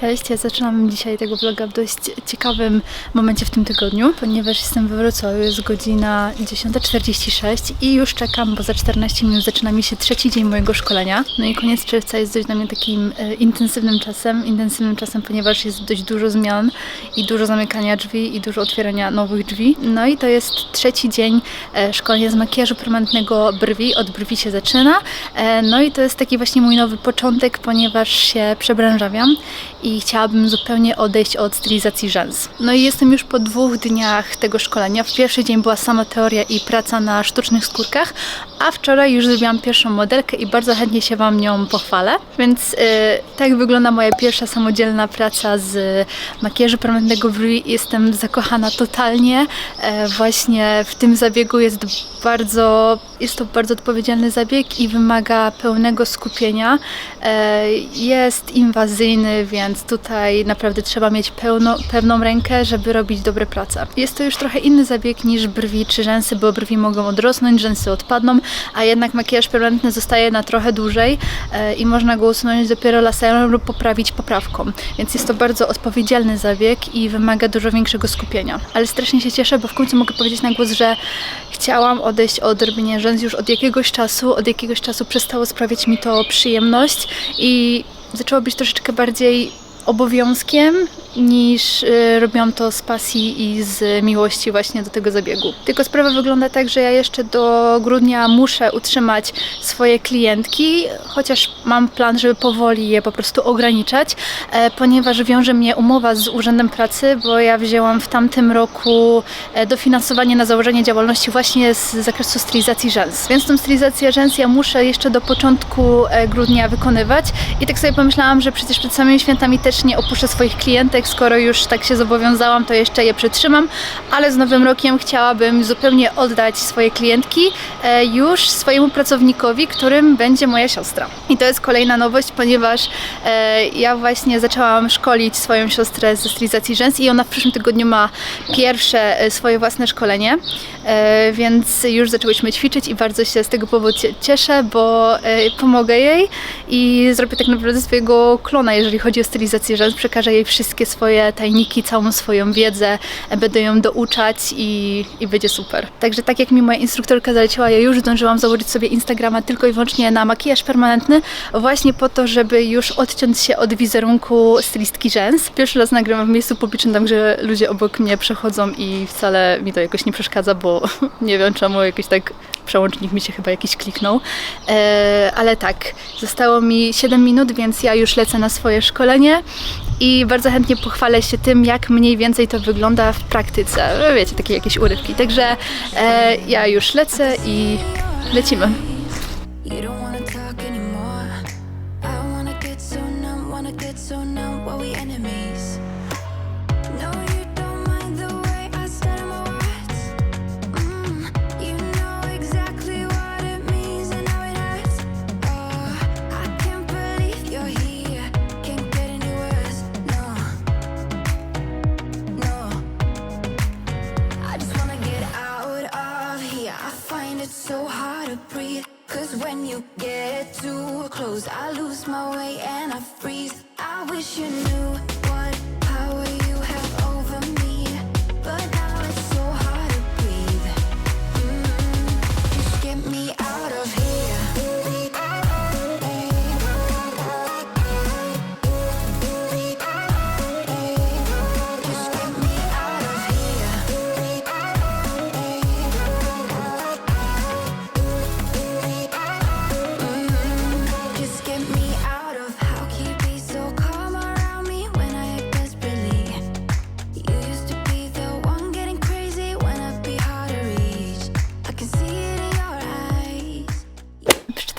Cześć, ja zaczynam dzisiaj tego vloga w dość ciekawym momencie w tym tygodniu, ponieważ jestem we Wrocławiu, jest godzina 10.46 i już czekam, bo za 14 minut zaczyna mi się trzeci dzień mojego szkolenia. No i koniec czerwca jest dość dla mnie takim e, intensywnym czasem, intensywnym czasem, ponieważ jest dość dużo zmian i dużo zamykania drzwi i dużo otwierania nowych drzwi. No i to jest trzeci dzień e, szkolenia z makijażu permanentnego brwi, od brwi się zaczyna. E, no i to jest taki właśnie mój nowy początek, ponieważ się przebranżawiam i chciałabym zupełnie odejść od stylizacji rzęs. No i jestem już po dwóch dniach tego szkolenia. W pierwszy dzień była sama teoria i praca na sztucznych skórkach, a wczoraj już zrobiłam pierwszą modelkę i bardzo chętnie się Wam nią pochwalę. Więc yy, tak wygląda moja pierwsza samodzielna praca z makijażu permanentnego brwi. Jestem zakochana totalnie. E, właśnie w tym zabiegu jest bardzo, jest to bardzo odpowiedzialny zabieg i wymaga pełnego skupienia. E, jest inwazyjny, więc tutaj naprawdę trzeba mieć pełno, pewną rękę, żeby robić dobre prace. Jest to już trochę inny zabieg niż brwi czy rzęsy, bo brwi mogą odrosnąć, rzęsy odpadną, a jednak makijaż permanentny zostaje na trochę dłużej e, i można go usunąć dopiero laserem lub poprawić poprawką. Więc jest to bardzo odpowiedzialny zabieg i wymaga dużo większego skupienia. Ale strasznie się cieszę, bo w końcu mogę powiedzieć na głos, że chciałam odejść od robienia rzęs już od jakiegoś czasu. Od jakiegoś czasu przestało sprawiać mi to przyjemność i zaczęło być troszeczkę bardziej obowiązkiem niż y, robiłam to z pasji i z miłości właśnie do tego zabiegu. Tylko sprawa wygląda tak, że ja jeszcze do grudnia muszę utrzymać swoje klientki, chociaż mam plan, żeby powoli je po prostu ograniczać, e, ponieważ wiąże mnie umowa z Urzędem Pracy, bo ja wzięłam w tamtym roku e, dofinansowanie na założenie działalności właśnie z zakresu stylizacji rzęs. Więc tą stylizację rzęs ja muszę jeszcze do początku e, grudnia wykonywać i tak sobie pomyślałam, że przecież przed samymi świętami też nie opuszczę swoich klientek, skoro już tak się zobowiązałam, to jeszcze je przytrzymam, ale z nowym rokiem chciałabym zupełnie oddać swoje klientki e, już swojemu pracownikowi, którym będzie moja siostra. I to jest kolejna nowość, ponieważ e, ja właśnie zaczęłam szkolić swoją siostrę ze stylizacji rzęs i ona w przyszłym tygodniu ma pierwsze e, swoje własne szkolenie, więc już zaczęłyśmy ćwiczyć i bardzo się z tego powodu cie- cieszę, bo pomogę jej i zrobię tak naprawdę swojego klona, jeżeli chodzi o stylizację rzęs, przekażę jej wszystkie swoje tajniki, całą swoją wiedzę, e, będę ją douczać i, i będzie super. Także tak jak mi moja instruktorka zaleciła, ja już zdążyłam założyć sobie Instagrama tylko i wyłącznie na makijaż permanentny, właśnie po to, żeby już odciąć się od wizerunku stylistki rzęs. Pierwszy raz nagrywam w miejscu publicznym, także ludzie obok mnie przechodzą i wcale mi to jakoś nie przeszkadza, bo nie wiem czemu jakoś tak przełącznik mi się chyba jakiś kliknął. E, ale tak, zostało mi 7 minut, więc ja już lecę na swoje szkolenie i bardzo chętnie pochwalę się tym, jak mniej więcej to wygląda w praktyce. Wiecie, takie jakieś urywki. Także e, ja już lecę i lecimy.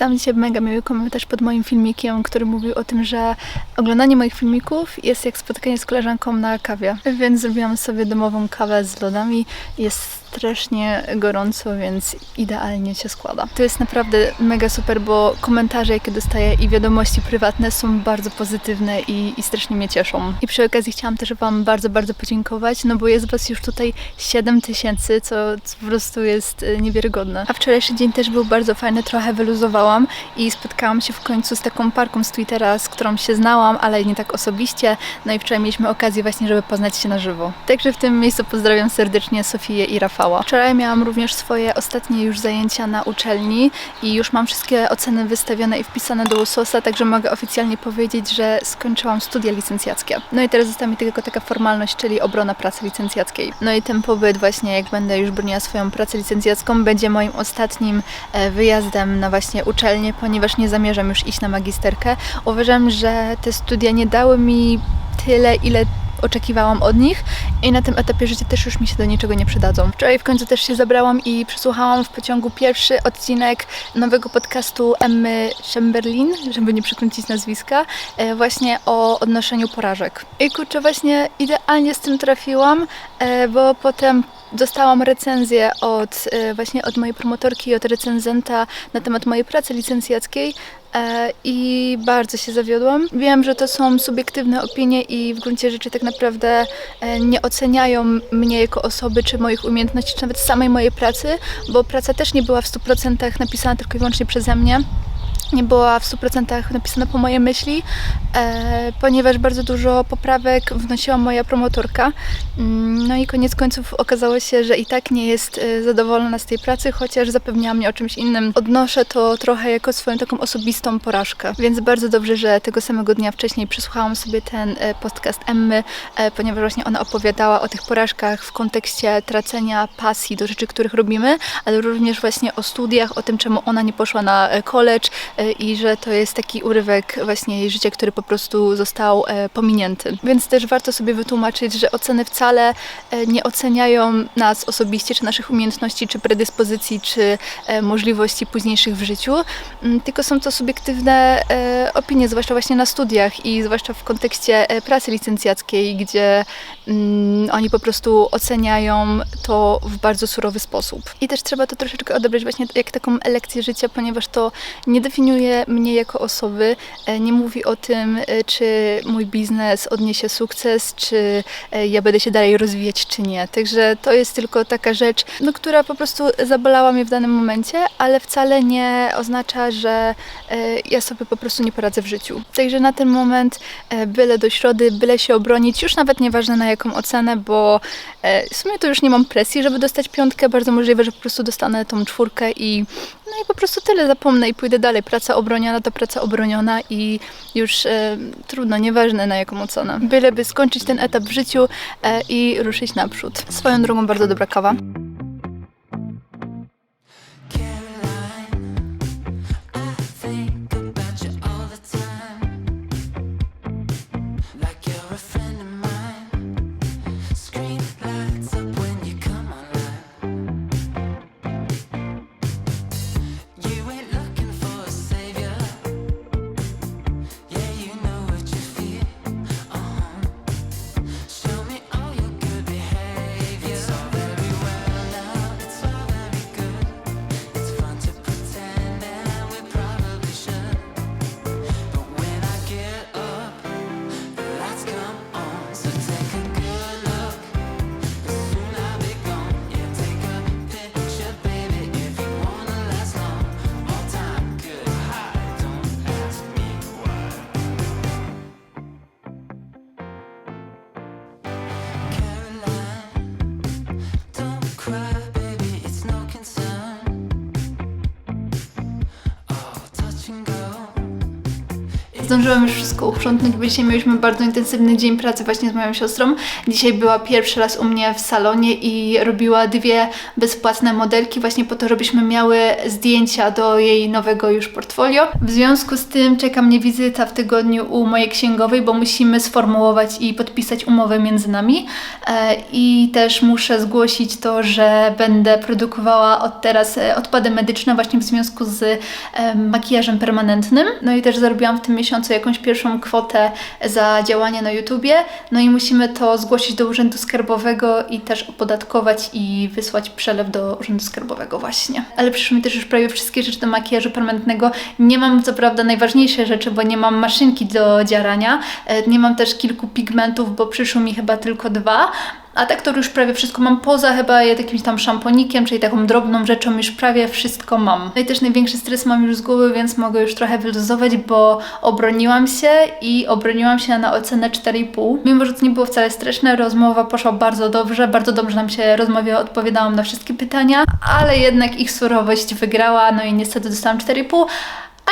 Przeczytałam dzisiaj mega miły komentarz pod moim filmikiem, który mówił o tym, że oglądanie moich filmików jest jak spotkanie z koleżanką na kawie. Więc zrobiłam sobie domową kawę z lodami. Jest strasznie gorąco, więc idealnie się składa. To jest naprawdę mega super, bo komentarze, jakie dostaję i wiadomości prywatne są bardzo pozytywne i, i strasznie mnie cieszą. I przy okazji chciałam też Wam bardzo, bardzo podziękować, no bo jest Was już tutaj 7 tysięcy, co, co po prostu jest e, niewiarygodne. A wczorajszy dzień też był bardzo fajny, trochę wyluzowałam i spotkałam się w końcu z taką parką z Twittera, z którą się znałam, ale nie tak osobiście. No i wczoraj mieliśmy okazję właśnie, żeby poznać się na żywo. Także w tym miejscu pozdrawiam serdecznie Sofię i Rafała. Wczoraj miałam również swoje ostatnie już zajęcia na uczelni i już mam wszystkie oceny wystawione i wpisane do USOS-a, także mogę oficjalnie powiedzieć, że skończyłam studia licencjackie. No i teraz została mi tylko taka formalność, czyli obrona pracy licencjackiej. No i ten pobyt właśnie, jak będę już broniła swoją pracę licencjacką, będzie moim ostatnim e, wyjazdem na właśnie uczelnię, ponieważ nie zamierzam już iść na magisterkę. Uważam, że te studia nie dały mi tyle, ile oczekiwałam od nich i na tym etapie życia też już mi się do niczego nie przydadzą. Wczoraj w końcu też się zabrałam i przesłuchałam w pociągu pierwszy odcinek nowego podcastu Emmy Chamberlain, żeby nie przekręcić nazwiska, e, właśnie o odnoszeniu porażek. I kurczę, właśnie idealnie z tym trafiłam, e, bo potem dostałam recenzję od e, właśnie od mojej promotorki i od recenzenta na temat mojej pracy licencjackiej e, i bardzo się zawiodłam. Wiem, że to są subiektywne opinie i w gruncie rzeczy tak naprawdę e, nie oceniają mnie jako osoby, czy moich umiejętności, czy nawet samej mojej pracy, bo praca też nie była w 100% napisana tylko i wyłącznie przeze mnie nie była w 100% napisana po mojej myśli, e, ponieważ bardzo dużo poprawek wnosiła moja promotorka. Mm, No i koniec końców okazało się, że i tak nie jest e, zadowolona z tej pracy, chociaż zapewniała mnie o czymś innym. Odnoszę to trochę jako swoją taką osobistą porażkę, więc bardzo dobrze, że tego samego dnia wcześniej przesłuchałam sobie ten e, podcast Emmy, e, ponieważ właśnie ona opowiadała o tych porażkach w kontekście tracenia pasji do rzeczy, których robimy, ale również właśnie o studiach, o tym, czemu ona nie poszła na e, college i że to jest taki urywek właśnie jej życia, który po prostu został e, pominięty. Więc też warto sobie wytłumaczyć, że oceny wcale e, nie oceniają nas osobiście, czy naszych umiejętności, czy predyspozycji, czy e, możliwości późniejszych w życiu, mm, tylko są to subiektywne e, opinie, zwłaszcza właśnie na studiach i zwłaszcza w kontekście e, pracy licencjackiej, gdzie mm, oni po prostu oceniają to w bardzo surowy sposób. I też trzeba to troszeczkę odebrać właśnie jak taką lekcję życia, ponieważ to nie definiuje mnie jako osoby, e, nie mówi o tym, e, czy mój biznes odniesie sukces, czy e, ja będę się dalej rozwijać, czy nie. Także to jest tylko taka rzecz, no, która po prostu zabolała mnie w danym momencie, ale wcale nie oznacza, że ja sobie po prostu nie poradzę w życiu. Także na ten moment byle do środy, byle się obronić, już nawet nieważne na jaką ocenę, bo w sumie to już nie mam presji, żeby dostać piątkę. Bardzo możliwe, że po prostu dostanę tą czwórkę i no i po prostu tyle zapomnę i pójdę dalej. Praca obroniona to praca obroniona i już e, trudno, nieważne na jaką ocenę. Byleby skończyć ten etap w życiu e, i ruszyć naprzód. Swoją drogą bardzo dobra kawa. Zdążyłam już wszystko uprzątnąć, bo dzisiaj mieliśmy bardzo intensywny dzień pracy właśnie z moją siostrą. Dzisiaj była pierwszy raz u mnie w salonie i robiła dwie bezpłatne modelki właśnie po to, żebyśmy miały zdjęcia do jej nowego już portfolio. W związku z tym czeka mnie wizyta w tygodniu u mojej księgowej, bo musimy sformułować i podpisać umowę między nami. E, I też muszę zgłosić to, że będę produkowała od teraz e, odpady medyczne właśnie w związku z e, makijażem permanentnym. No i też zarobiłam w tym miesiącu miesiącu jakąś pierwszą kwotę za działanie na YouTubie, no i musimy to zgłosić do Urzędu Skarbowego i też opodatkować i wysłać przelew do Urzędu Skarbowego właśnie. Ale przyszły mi też już prawie wszystkie rzeczy do makijażu permanentnego. Nie mam co prawda najważniejsze rzeczy, bo nie mam maszynki do dzierania, e, nie mam też kilku pigmentów, bo przyszło mi chyba tylko dwa, a tak to już prawie wszystko mam, poza chyba jakimś tam szamponikiem, czyli taką drobną rzeczą, już prawie wszystko mam. No i też największy stres mam już z głowy, więc mogę już trochę wyluzować, bo obroniłam się i obroniłam się na ocenę 4,5. Mimo, że to nie było wcale straszne, rozmowa poszła bardzo dobrze, bardzo dobrze nam się rozmawiało, odpowiadałam na wszystkie pytania, ale jednak ich surowość wygrała, no i niestety dostałam 4,5.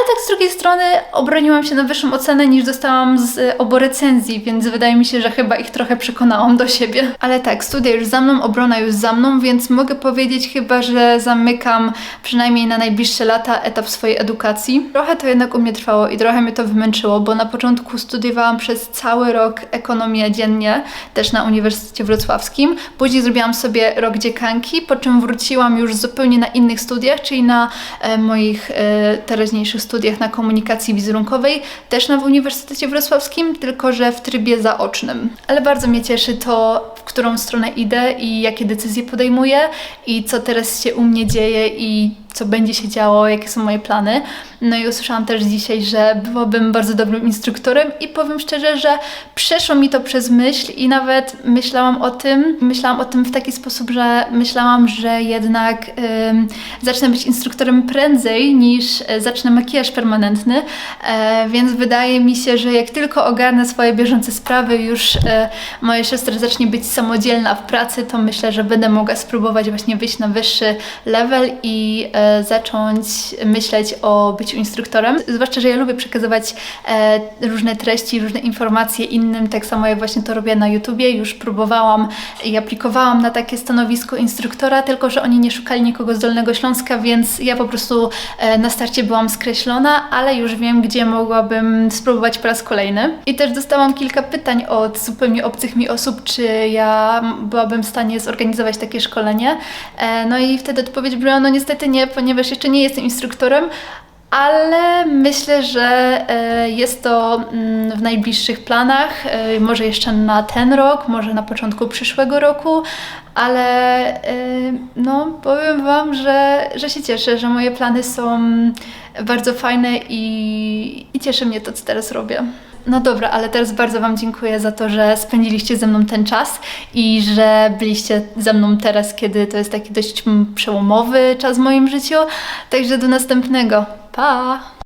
Ale tak z drugiej strony obroniłam się na wyższą ocenę niż dostałam z e, obu recenzji, więc wydaje mi się, że chyba ich trochę przekonałam do siebie. Ale tak, studia już za mną, obrona już za mną, więc mogę powiedzieć chyba, że zamykam przynajmniej na najbliższe lata etap swojej edukacji. Trochę to jednak u mnie trwało i trochę mnie to wymęczyło, bo na początku studiowałam przez cały rok ekonomię dziennie, też na Uniwersytecie Wrocławskim. Później zrobiłam sobie rok dziekanki, po czym wróciłam już zupełnie na innych studiach, czyli na e, moich e, teraźniejszych studiach na komunikacji wizerunkowej, też na Uniwersytecie Wrocławskim, tylko że w trybie zaocznym. Ale bardzo mnie cieszy to, w którą stronę idę i jakie decyzje podejmuję i co teraz się u mnie dzieje i co będzie się działo, jakie są moje plany. No i usłyszałam też dzisiaj, że byłabym bardzo dobrym instruktorem i powiem szczerze, że przeszło mi to przez myśl i nawet myślałam o tym, myślałam o tym w taki sposób, że myślałam, że jednak zacznę być instruktorem prędzej niż e, zacznę makijaż permanentny, e, więc wydaje mi się, że jak tylko ogarnę swoje bieżące sprawy, już e, moja siostra zacznie być samodzielna w pracy, to myślę, że będę mogła spróbować właśnie wyjść na wyższy level i zacząć myśleć o byciu instruktorem. Zwłaszcza, że ja lubię przekazywać e, różne treści, różne informacje innym, tak samo jak właśnie to robię na YouTubie. Już próbowałam i aplikowałam na takie stanowisko instruktora, tylko że oni nie szukali nikogo z Dolnego Śląska, więc ja po prostu e, na starcie byłam skreślona, ale już wiem, gdzie mogłabym spróbować po raz kolejny. I też dostałam kilka pytań od zupełnie obcych mi osób, czy ja byłabym w stanie zorganizować takie szkolenie. E, no i wtedy odpowiedź była, no niestety nie, jeszcze nie jestem instruktorem, ale myślę, że e, jest to mm, w najbliższych planach, e, może jeszcze na ten rok, może na początku przyszłego roku, ale e, no powiem Wam, że, że się cieszę, że moje plany są bardzo fajne i, i cieszy mnie to, co teraz robię. No dobra, ale teraz bardzo Wam dziękuję za to, że spędziliście ze mną ten czas i że byliście ze mną teraz, kiedy to jest taki dość przełomowy czas w moim życiu. Także do następnego. Pa!